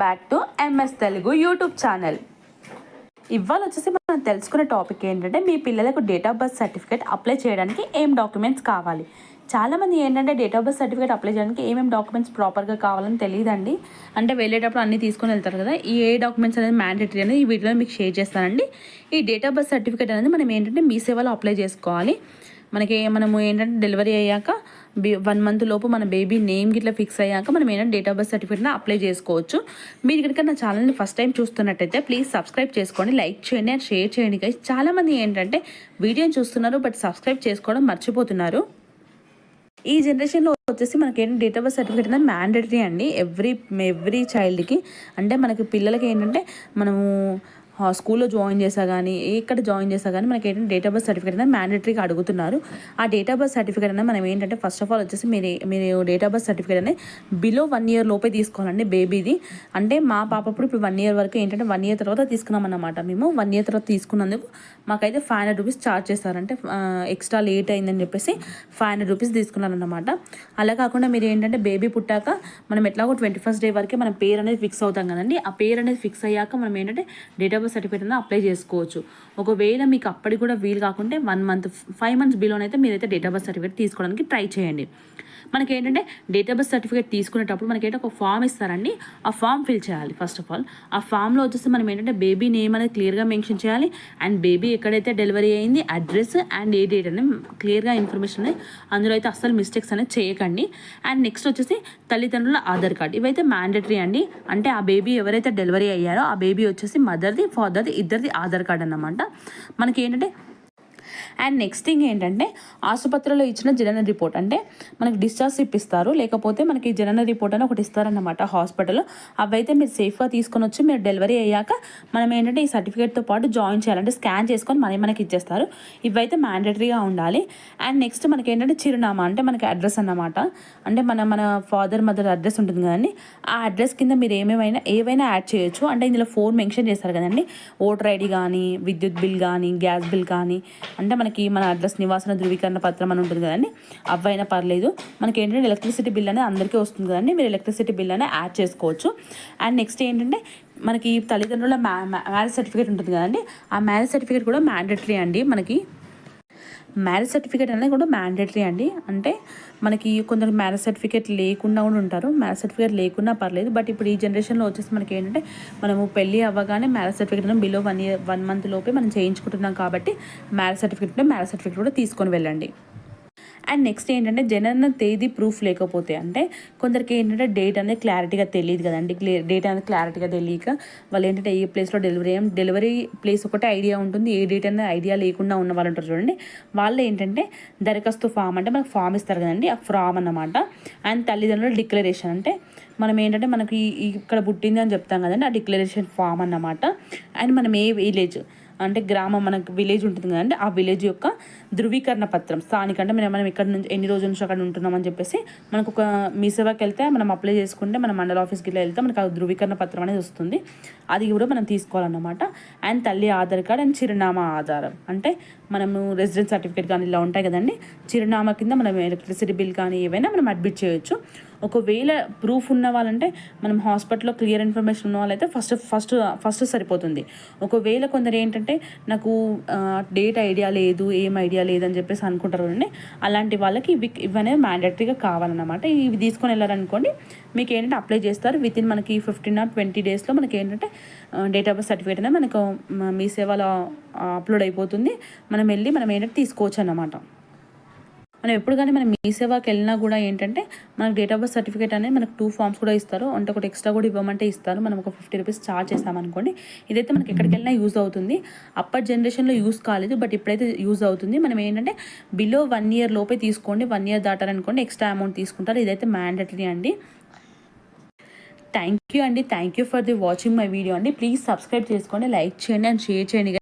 Back to MS Telugu YouTube channel ఇవాళ వచ్చేసి మనం తెలుసుకునే టాపిక్ ఏంటంటే మీ పిల్లలకు date of birth certificate apply చేయడానికి ఏం డాక్యుమెంట్స్ కావాలి? చాలామంది ఏంటంటే date of birth certificate apply చేయడానికి ఏమేమి డాక్యుమెంట్స్ ప్రాపర్గా కావాలని తెలియదండి. అంటే వెళ్ళేటప్పుడు అన్నీ తీసుకొని వెళ్తారు కదా ఈ ఏ డాక్యుమెంట్స్ అనేది మ్యాండేటరీ అనేది ఈ వీడియోలో మీకు షేర్ చేస్తానండి. ఈ డేట్ ఆఫ్ బర్త్ సర్టిఫికేట్ అనేది మనం ఏంటంటే మీ సేవలో అప్లై చేసుకోవాలి. మనకి మనము ఏంటంటే డెలివరీ అయ్యాక వన్ మంత్ లోపు మన బేబీ నేమ్ గిట్లా ఫిక్స్ అయ్యాక మనం ఏమైనా డేట్ ఆఫ్ బర్త్ సర్టిఫికేట్ని అప్లై చేసుకోవచ్చు. మీరు కనుక నా ఛానల్ని ఫస్ట్ టైం చూస్తున్నట్టయితే ప్లీజ్ సబ్స్క్రైబ్ చేసుకోండి లైక్ చేయండి అండ్ షేర్ చేయండి గైస్ చాలామంది ఏంటంటే వీడియోని చూస్తున్నారు బట్ సబ్స్క్రైబ్ చేసుకోవడం మర్చిపోతున్నారు. ఈ జనరేషన్లో వచ్చేసి మనకి ఏంటంటే డేట్ ఆఫ్ బర్త్ సర్టిఫికేట్ అనేది మ్యాండేటరీ అండి. ఎవ్రీ ఎవ్రీ చైల్డ్కి అంటే మనకి పిల్లలకి ఏంటంటే మనము స్కూల్లో జాయిన్ చేసా కానీ ఎక్కడ జాయిన్ చేసా కానీ మనకి ఏంటంటే డేట్ ఆఫ్ బర్త్ సర్టిఫికేట్ అనేది మ్యాండేటరీగా అడుగుతున్నారు. ఆ డేట్ ఆఫ్ బర్త్ సర్టిఫికేట్ అనేది మనం ఏంటంటే ఫస్ట్ ఆఫ్ ఆల్ వచ్చేసి మీరు మీరు డేట్ ఆఫ్ బర్త్ సర్టిఫికేట్ అనేది బిలో వన్ ఇయర్ లోపే తీసుకోవాలండి బేబీది అంటే మా పాప ఇప్పుడు ఇప్పుడు వన్ ఇయర్ వరకు ఏంటంటే వన్ ఇయర్ తర్వాత తీసుకున్నామన్నమాట మేము వన్ ఇయర్ తర్వాత తీసుకున్నందుకు మాకైతే ఫైవ్ హండ్రెడ్ రూపీస్ ఛార్జ్ చేస్తారంటే ఎక్స్ట్రా లేట్ అయిందని చెప్పేసి ఫైవ్ హండ్రెడ్ రూపీస్ తీసుకున్నారన్నమాట. అలా కాకుండా మీరు ఏంటంటే బేబీ పుట్టాక మనం ఎట్లాగో ట్వంటీ ఫస్ట్ డే వరకే మన పేరు అనేది ఫిక్స్ అవుతాం కదండి. ఆ పేరు అనేది ఫిక్స్ అయ్యాక మనం ఏంటంటే డేట్ ఆఫ్ బర్త్ సర్టిఫికేట్ అనేది అప్లై చేసుకోవచ్చు. ఒకవేళ మీకు అప్పటికి కూడా వీలు కాకుంటే వన్ మంత్ ఫైవ్ మంత్స్ బిలోనైతే మీరైతే డేట్ ఆఫ్ బర్త్ సర్టిఫికేట్ తీసుకోవడానికి ట్రై చేయండి. మనకి ఏంటంటే డేటాబేస్ సర్టిఫికేట్ తీసుకునేటప్పుడు మనకి ఏంటంటే ఒక ఫామ్ ఇస్తారండి. ఆ ఫామ్ ఫిల్ చేయాలి ఫస్ట్ ఆఫ్ ఆల్ ఆ ఫామ్లో వచ్చేసి మనం ఏంటంటే బేబీ నేమ్ అనేది క్లియర్గా మెన్షన్ చేయాలి. అండ్ బేబీ ఎక్కడైతే డెలివరీ అయింది అడ్రస్ అండ్ ఏ డేట్ అనేది క్లియర్గా ఇన్ఫర్మేషన్ అనేది అందులో అయితే అస్సలు మిస్టేక్స్ అనేది చేయకండి. అండ్ నెక్స్ట్ వచ్చేసి తల్లిదండ్రుల ఆధార్ కార్డ్. ఇవైతే మ్యాండేటరీ అండి. అంటే ఆ బేబీ ఎవరైతే డెలివరీ అయ్యారో ఆ బేబీ వచ్చేసి మదర్ది ఫాదర్ది ఇద్దరిది ఆధార్ కార్డ్ అన్నమాట. మనకి ఏంటంటే అండ్ నెక్స్ట్ థింగ్ ఏంటంటే ఆసుపత్రిలో ఇచ్చిన జనన రిపోర్ట్. అంటే మనకి డిశ్చార్జ్ ఇప్పిస్తారు లేకపోతే మనకి జనన రిపోర్ట్ అని ఒకటి ఇస్తారన్నమాట హాస్పిటల్లో. అవైతే మీరు సేఫ్గా తీసుకొని వచ్చి మీరు డెలివరీ అయ్యాక మనం ఏంటంటే ఈ సర్టిఫికేట్తో పాటు జాయిన్ చేయాలంటే స్కాన్ చేసుకొని మనీ మనకి ఇచ్చేస్తారు. ఇవైతే మ్యాండేటరీగా ఉండాలి. అండ్ నెక్స్ట్ మనకి ఏంటంటే చిరునామా అంటే మనకి అడ్రస్ అన్నమాట. అంటే మన మన ఫాదర్ మదర్ అడ్రస్ ఉంటుంది కదండి. ఆ అడ్రస్ కింద మీరు ఏమేమైనా ఏవైనా యాడ్ చేయొచ్చు. అంటే ఇందులో ఫోన్ మెన్షన్ చేస్తారు కదండి. ఓటర్ ఐడి కానీ విద్యుత్ బిల్ కానీ గ్యాస్ బిల్ కానీ అంటే మనకి మన అడ్రస్ నివాసన ధృవీకరణ పత్రం అని ఉంటుంది కదండి. అవైనా పర్లేదు. మనకి ఏంటంటే ఎలక్ట్రిసిటీ బిల్ అనేది అందరికీ వస్తుంది కదండి. మీరు ఎలక్ట్రిసిటీ బిల్ అనేది యాడ్ చేసుకోవచ్చు. అండ్ నెక్స్ట్ ఏంటంటే మనకి తల్లిదండ్రుల మ్యా మ్యారేజ్ సర్టిఫికేట్ ఉంటుంది కదండి. ఆ మ్యారేజ్ సర్టిఫికేట్ కూడా మ్యాండేటరీ అండి మనకి. మ్యారేజ్ సర్టిఫికేట్ అనేది కూడా మ్యాండేటరీ అండి. అంటే మనకి కొందరు మ్యారేజ్ సర్టిఫికేట్ లేకుండా కూడా ఉంటారు. మ్యారేజ్ సర్టిఫికేట్ లేకున్నా పర్లేదు. బట్ ఇప్పుడు ఈ జనరేషన్లో వచ్చేసి మనకి ఏంటంటే మనము పెళ్ళి అవ్వగానే మ్యారేజ్ సర్టిఫికేట్ అనేది below one year one month లోపే మనం చేయించుకుంటున్నాం కాబట్టి మ్యారేజ్ సర్టిఫికేట్ మ్యారేజ్ సర్టిఫికేట్ కూడా తీసుకొని వెళ్ళండి. అండ్ నెక్స్ట్ ఏంటంటే జనన తేదీ ప్రూఫ్ లేకపోతే అంటే కొందరికి ఏంటంటే డేట్ అనేది క్లారిటీగా తెలియదు కదండి. డేట్ అనేది క్లారిటీగా తెలియక వాళ్ళు ఏంటంటే ఏ ప్లేస్లో డెలివరీ అయ్యాం డెలివరీ ప్లేస్ ఒకటే ఐడియా ఉంటుంది ఏ డేట్ అనేది ఐడియా లేకుండా ఉన్న వాళ్ళు ఉంటారు చూడండి. వాళ్ళు ఏంటంటే దరఖాస్తు ఫామ్ అంటే మనకు ఫామ్ ఇస్తారు కదండి ఆ ఫామ్ అన్నమాట. అండ్ తల్లిదండ్రుల డిక్లరేషన్ అంటే మనం ఏంటంటే మనకి ఇక్కడ పుట్టింది అని చెప్తాం కదండి ఆ డిక్లరేషన్ ఫామ్ అన్నమాట. అండ్ మనం ఏ విలేజ్ అంటే గ్రామం మనకు విలేజ్ ఉంటుంది కదండి ఆ విలేజ్ యొక్క ధృవీకరణ పత్రం. స్థానిక అంటే మనం మనం ఇక్కడ నుంచి ఎన్ని రోజుల నుంచి అక్కడ ఉంటున్నామని చెప్పేసి మనకు ఒక మీ సేవకి వెళ్తే మనం అప్లై చేసుకుంటే మన మండల ఆఫీస్కి ఇట్లా వెళ్తే మనకు ఆ ధృవీకరణ పత్రం అనేది వస్తుంది. అది కూడా మనం తీసుకోవాలన్నమాట. అండ్ తల్లి ఆధార్ కార్డ్ అండ్ చిరునామా ఆధారం. అంటే మనము రెసిడెన్స్ సర్టిఫికేట్ కానీ ఇలా ఉంటాయి కదండి చిరునామా కింద మనం ఎలక్ట్రిసిటీ బిల్ కానీ ఏవైనా మనం అడ్మిట్ చేయొచ్చు. ఒకవేళ ప్రూఫ్ ఉన్న వాళ్ళంటే మనం హాస్పిటల్లో క్లియర్ ఇన్ఫర్మేషన్ ఉన్న వాళ్ళైతే ఫస్ట్ ఫస్ట్ ఫస్ట్ సరిపోతుంది. ఒకవేళ కొందరు ఏంటంటే నాకు డేట్ ఐడియా లేదు ఏం ఐడియా లేదని చెప్పేసి అనుకుంటారు అండి అలాంటి వాళ్ళకి ఇవి ఇవనేవి మ్యాండేటరీగా కావాలన్నమాట. ఇవి తీసుకొని వెళ్ళారనుకోండి మీకు ఏంటంటే అప్లై చేస్తారు. విత్ ఇన్ మనకి ఫిఫ్టీన్ ఆర్ ట్వంటీ డేస్లో మనకి ఏంటంటే డేట్ ఆఫ్ బర్త్ సర్టిఫికేట్ అనేది మనకు మీ సేవలో అప్లోడ్ అయిపోతుంది. మనం వెళ్ళి మనం ఏంటంటే తీసుకోవచ్చు అన్నమాట. మనం ఎప్పుడు కానీ మనం మీ సేవాకి వెళ్ళినా కూడా ఏంటంటే మనకు డేట్ ఆఫ్ బర్త్ సర్టిఫికేట్ అనేది మనకు టూ ఫామ్స్ కూడా ఇస్తారు. అంటే ఒకటి ఎక్స్ట్రా కూడా ఇవ్వమంటే ఇస్తారు. మనం ఒక ఫిఫ్టీ రూపీస్ ఛార్జ్ చేసామనుకోండి ఇదైతే మనకి ఎక్కడికి వెళ్ళినా యూజ్ అవుతుంది. అప్పటి జనరేషన్లో యూజ్ కాలేదు బట్ ఇప్పుడైతే యూజ్ అవుతుంది. మనం ఏంటంటే బిలో వన్ ఇయర్ లోపే తీసుకోండి. వన్ ఇయర్ దాటారనుకోండి ఎక్స్ట్రా అమౌంట్ తీసుకుంటారు. ఇదైతే మ్యాండటరీ అండి. థ్యాంక్ యూ అండి. Thank you for the watching my video అండి. ప్లీజ్ సబ్స్క్రైబ్ చేసుకోండి. లైక్ చేయండి అండ్ షేర్ చేయండి